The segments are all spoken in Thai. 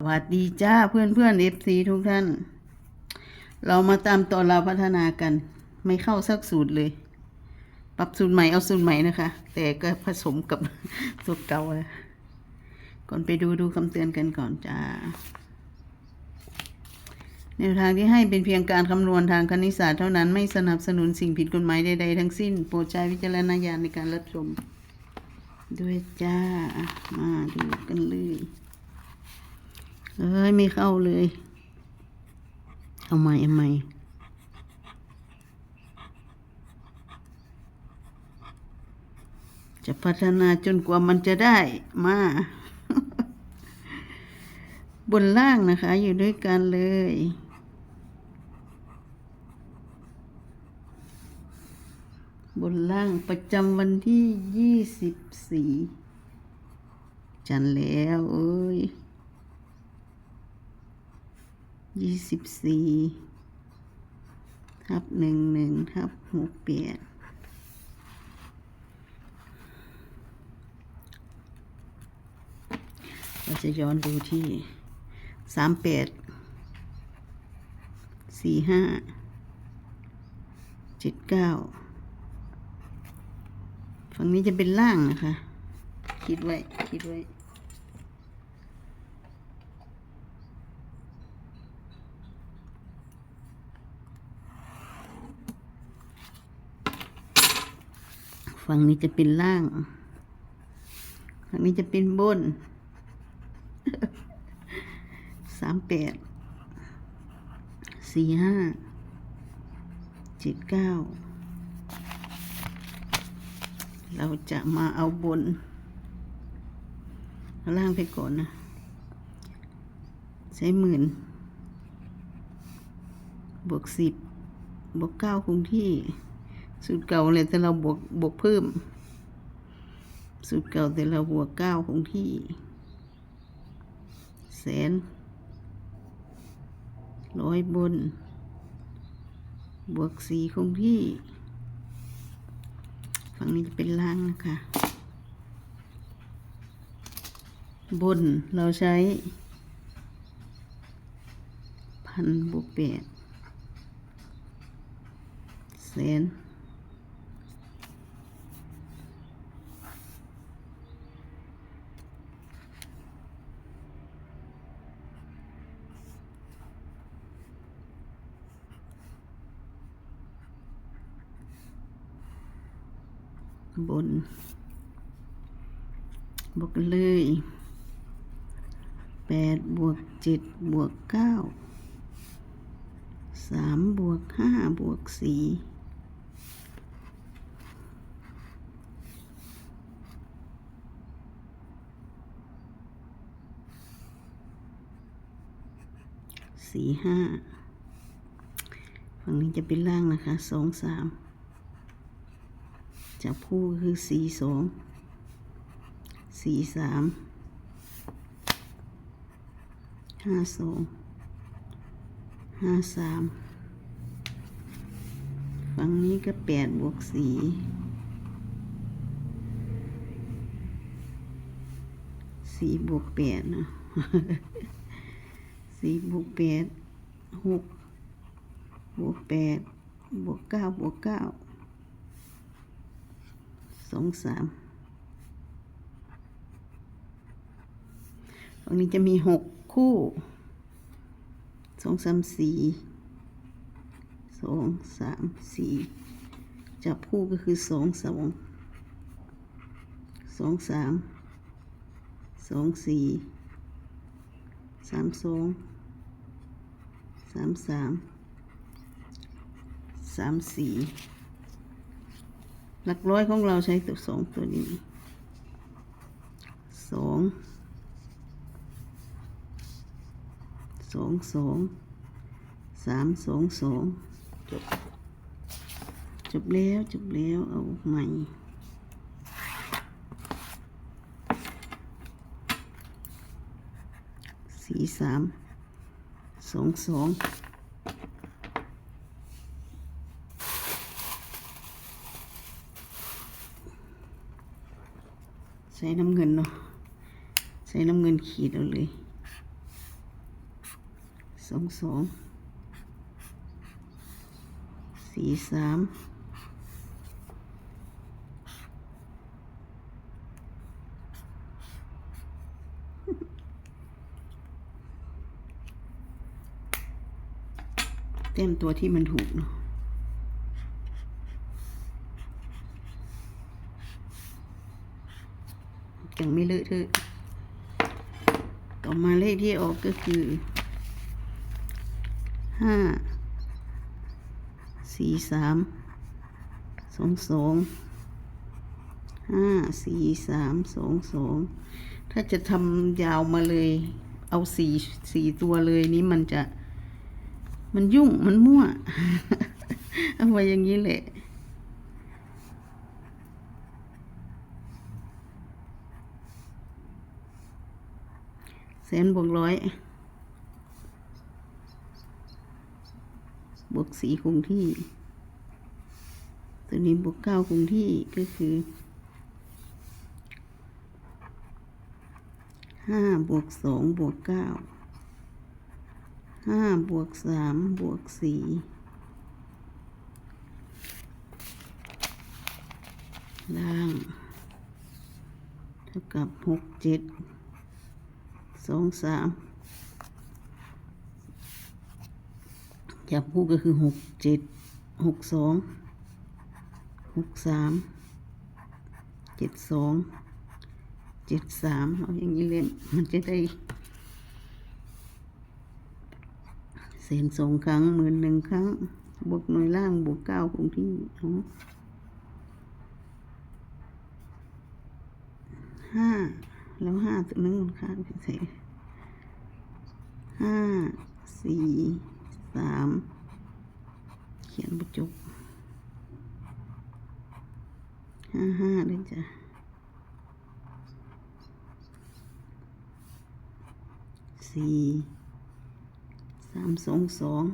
สวัสดีจ้าเพื่อนเพื่อนเอฟซีทุกท่าน เรามาตามต่อเราพัฒนากัน ไม่เข้าสักสูตรเลย ปรับสูตรใหม่เอาสูตรใหม่นะคะ แต่ก็ผสมกับสูตรเก่าก่อนไปดูดูคำเตือนกันก่อนจ้าแนวทางที่ให้เป็นเพียงการคำนวณทางคณิตศาสตร์เท่านั้นไม่สนับสนุนสิ่งผิดกฎหมายใดๆทั้งสิ้น โปรดใช้วิจารณญาณในการรับชม ด้วยจ้ามาดูกันเลย เอ้ย ไม่เข้าเลย เอาใหม่เอาใหม่จะพัฒนาจนกว่ามันจะได้มา บนล่างนะคะ อยู่ด้วยกันเลย บนล่างประจำวันที่ยี่สิบสี่จันแล้ว เอ้ย ยี่สิบสี่ทับหนึ่งหนึ่งทับหกแปดเราจะย้อนดูที่สามแปดสี่ห้าเจ็ดเก้าฝั่งนี้จะเป็นล่างนะคะ คิดไว้ คิดไว้ ฝั่งนี้จะเป็นล่างฝั่งนี้จะเป็นบนสามแปดสี่ห้าเจ็ดเก้าเราจะมาเอาบนล่างไปก่อนนะ ใช้หมื่น บวกสิบบวกเก้าคงที่ สูตรเก่าเลยแต่เราบวกบวกเพิ่ม สูตรเก่าแต่เราบวกเก้าคงที่ แสน ร้อยบน บวกสี่คงที่ ฝั่งนี้จะเป็นล่างนะคะ บนเราใช้ พันบวกแปดแสน บน บวกเลยแปดบวกเจ็ดบวกเก้าสามบวกห้าบวกสี่สี่ห้าฝั่งนี้จะเป็นล่างนะคะสองสาม จับคู่คือสี่สองสี่สามห้าสองห้าสามฝั่งนี้ก็แปดบวกสี่สี่บวกแปดนะสี่บวกแปดหกบวกแปดบวกเก้าบวกเก้า สองสามฝั่งนี้จะมีหกคู่สองสามสี่สองสามสี่จับคู่ก็คือสองสองสองสามสองสี่สามสองสามสามสามสี่ หลักร้อยของเราใช้ตัวสองตัวนี้สองสองสองสามสองสองจบ จบแล้วจบแล้วเอาใหม่สี่สามสองสอง ใช้น้ำเงินเนาะใช้น้ำเงินขีดเอาเลยสองสองสี่สามเต็มตัวที่มันถูกเนาะ ยังไม่เลอะเทอะ ต่อมาเลขที่ออกก็คือห้าสี่สามสองสองห้าสี่สามสองสองถ้าจะทำยาวมาเลย เอาสี่สี่ตัวเลยนี้มันจะ มันยุ่งมันมั่ว เอาไว้อย่างนี้แหละ แสนบวกร้อย บวกสีคงที่ ตัวนี้บวกเก้าคงที่ก็คือห้าบวกสองบวกเก้าห้าบวกสามบวกสี่ล่าง เท่ากับหกเจ็ด สองสามจับคู่ก็คือหกเจ็ดหกสองหกสามเจ็ดสองเจ็ดสามเอาอย่างนี้เล่นมันจะได้เศษสองครั้งหมื่นหนึ่งครั้ง บวกหน่วยล่างบวกเก้าคงที่ห้า แล้วห้าตัวนึงมันข้างไปใส่ห้าสี่สามเขียนบรจบห้าห้าเลยจ้ะสี่สามสองสอง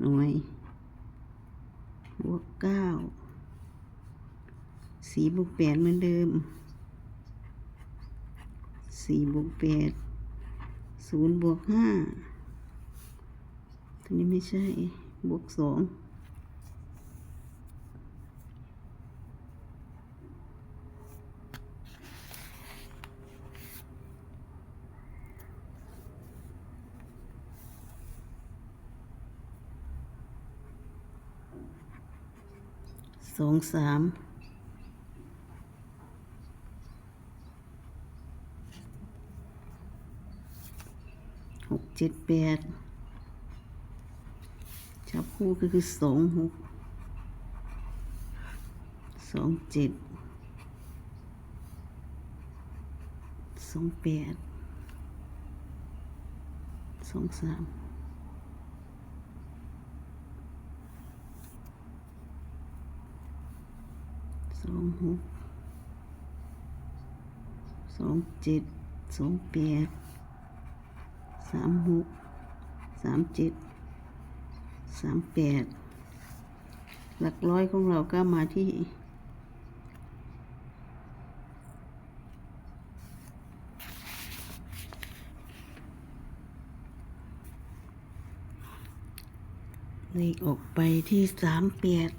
หน่วย บวกเก้าสี่บวกแปดเหมือนเดิมสี่บวกแปดศูนย์บวกห้าตัวนี้ไม่ใช่บวกสอง สองสามหกเจ็ดแปดจับคู่ก็คือสองหกสองเจ็ดสองแปดสองสาม สองหกสองเจ็ดสองแปดสามหกสามเจ็ดสามแปดหลักร้อยของเราก็มาที่เลขออกไปที่สามแปด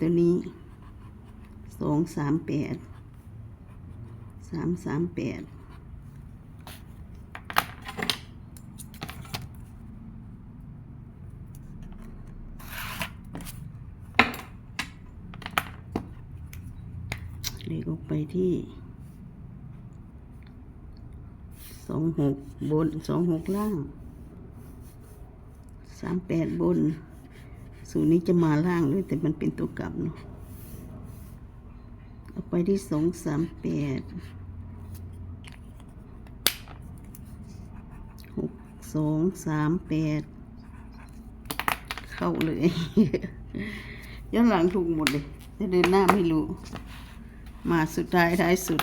ตัวนี้สองสามแปดสามสามแปดเลขออกไปที่สองหกบนสองหกล่างสามแปดบน สูตรนี้จะมาล่างด้วยแต่มันเป็นตัวกลับเนาะออกไปที่สองสามแปดหกสองสามแปดเข้าเลยย้อนหลังถูกหมดเลยจะเดินหน้าไม่รู้ มาสุดท้ายท้ายสุด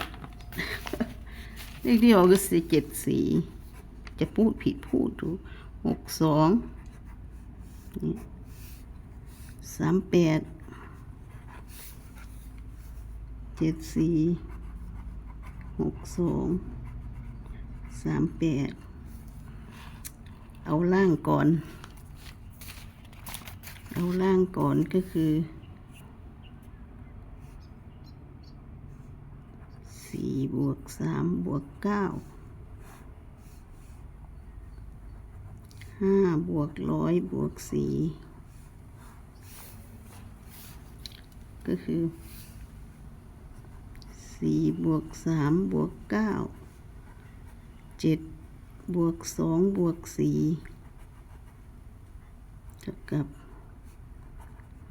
เลขที่ออกคือสี่เจ็ดสี่จะพูดผิดพูดถูกหกสองนี่ สามแปดเจ็ดสี่หกสองสามแปดเอาล่างก่อน เอาล่างก่อนก็คือสี่บวกสามบวกเก้าห้าบวกร้อยบวกสี่ ก็คือสี่บวกสามบวกเก้าเจ็ดบวกสองบวกสี่เท่ากับ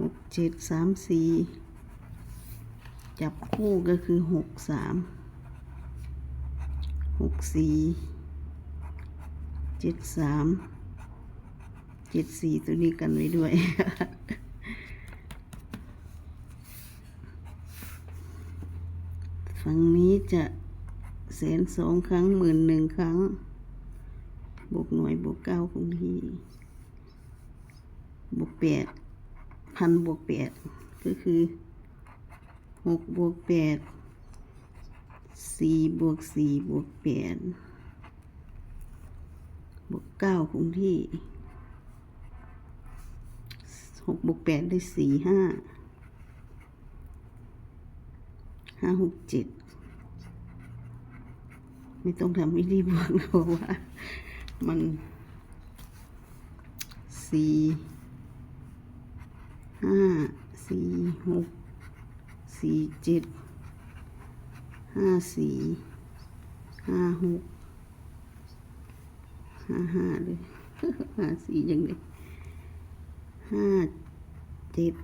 หกเจ็ดสามสี่จับคู่ก็คือหกสามหกสี่เจ็ดสามเจ็ดสี่ตัวนี้กันไว้ด้วย ฝั่งนี้จะแสนสองครั้งหมื่นหนึ่งครั้ง บวกหน่วยบวกเก้าคงที่บวกแปดพันบวกแปดก็คือหกบวกแปดสี่บวกสี่บวกแปดบวกเก้าคงที่หกบวกแปดได้สี่ห้า ห้าหกเจ็ดไม่ต้องทำวิธีบวกนะเพราะว่า มันสี่ห้าสี่หกสี่เจ็ดห้าสี่ห้าหกห้าห้าเลยห้าสี่ยังไงห้าเจ็ด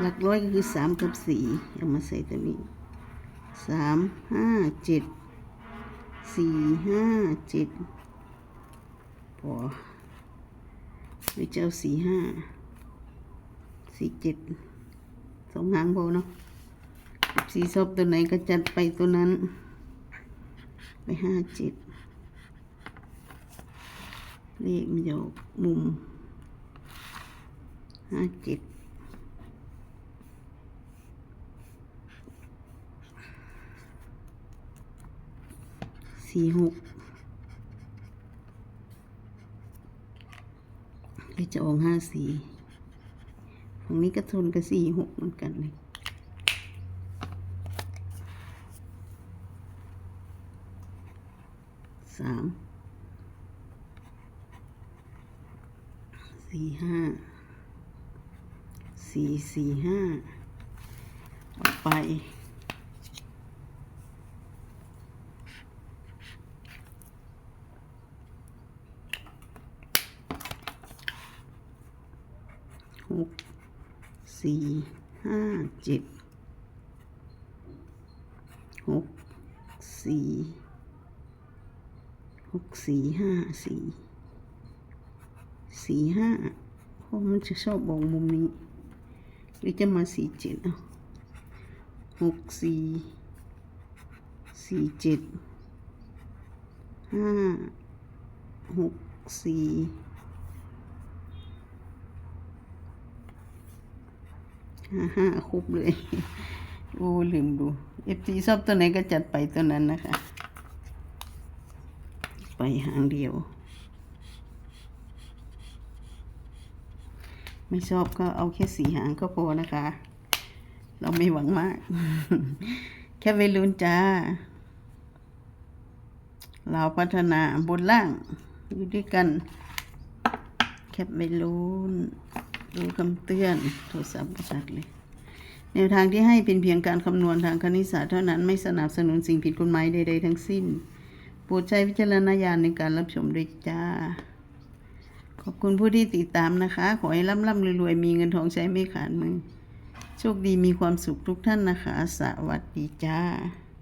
หลักร้อยก็คือสามกับสี่เอามาใส่ตัวนี้สามห้าเจ็ดสี่ห้าเจ็ดพอหรือจะเอาสี่ห้าสี่เจ็ดสองหางพอเนาะสีชอบตัวไหนก็จัดไปตัวนั้น ไปห้าเจ็ดเลขมันจะมุมห้าเจ็ด สี่หกหรือจะออกห้าสี่ฝั่งนี้ก็ทนกับสี่หกเหมือนกันเลยสามสี่ห้าสี่สี่ห้าเอาไป ห กสี่ห้าเจ็ดหกสี่หกสี่ห้าสี่สี่ห้าเพราะมันจะชอบบอกมุมนี้ หรือจะมาสี่เจ็ดเอาหกสี่สี่เจ็ดห้าหกสี่ ห้าห้าครบเลย โอ้ลืมดูเอฟซีชอบตัวไหนก็จัดไปตัวนั้นนะคะ ไปหางเดียว ไม่ชอบก็เอาแค่สีหางก็พอนะคะ เราไม่หวังมาก แค่ไปลุ้นจ้า เราพัฒนาบนล่างอยู่ด้วยกัน แคปไปลุ้น ดูคำเตือนโทรศัพท์บริษัทเลยแนวทางที่ให้เป็นเพียงการคำนวณทางคณิตศาสตร์เท่านั้นไม่สนับสนุนสิ่งผิดกฎหมายใดๆทั้งสิ้นโปรดใช้วิจารณญาณในการรับชมด้วยจ้า ขอบคุณผู้ที่ติดตามนะคะ ขอให้ร่ำร่ำรวยๆมีเงินทองใช้ไม่ขาดมือ โชคดีมีความสุขทุกท่านนะคะ สวัสดีจ้า